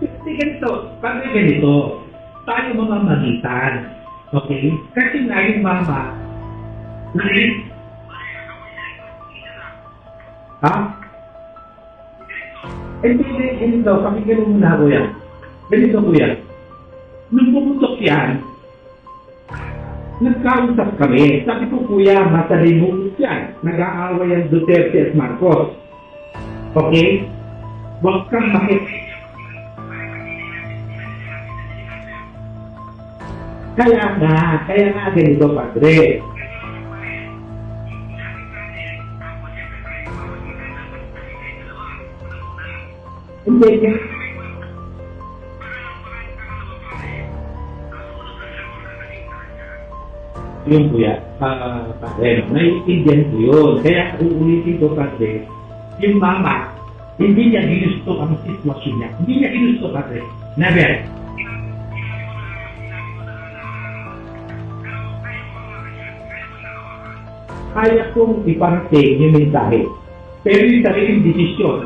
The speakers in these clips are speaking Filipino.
Kasi ganito, pag ganito, tayo mamamagitan. Okay? Kasi nga yung mama, Nani? Ha? Hindi, hindi, ganito, pakinggan mo muna kuya. Ganito kuya. Nung pumutok yan, nagkausap kami. Sabi ko, kuya, matalimugot yan. Nag-aaway ang Duterte at Marcos. Okay? Huwag kang makit... Kaya nga, kaya nga ganito, padre. Hindi, hindi. Yun kuya, ah, padre, naiintindihan ko yun. Kaya uulitin ko padre, yung mama, hindi niya ginusto ang sitwasyon niya. Hindi niya ginusto padre. Never. Kaya kong iparating yung mensahe. Pero yung sariling desisyon,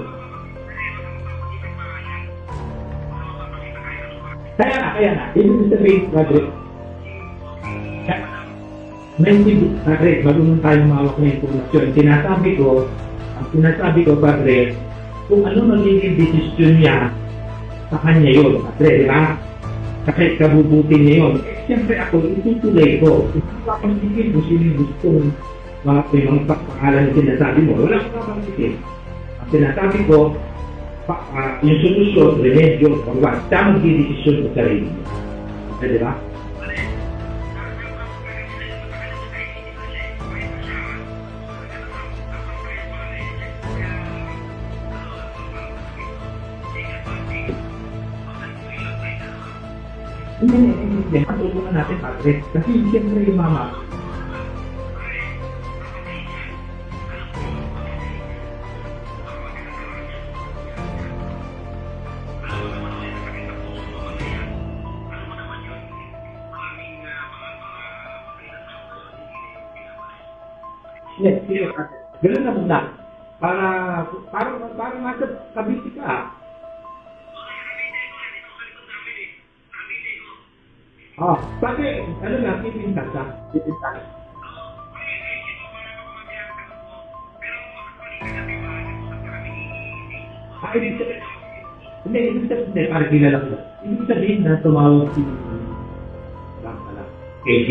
Kaya nga, kaya nga. Ibig sabihin, Padre, hindi, Padre, marunong tayong mawak ng informasyon. Sinasabi ko, ang sinasabi ko, Padre, kung ano magiging desisyon niya, sa kanya yun, Padre, di ba? Kay kabubuti niya yun. Eh, siyempre ako, itutuloy ko. Hindi ko sino gusto mga mga pangalan na sinasabi mo. Wala akong papansikin. Ang sinasabi ko, pa, ah, yung solusyon, remedyo, pagwa, tamang desisyon sa sarili mo. Okay, di ba? Hindi, hindi, hindi, hindi. Matulungan natin, Padre. Kasi siyempre yung mama, Yes, yes. Ganun na muna. Para, para, para nasa kabisi ka. Ah, pati, ano na, pipintas ka. Pipintas. Ah, ibig sabihin, hindi, ibig sabihin, para kilala ko. Ibig sabihin na tumawag si, lang pala, KJ.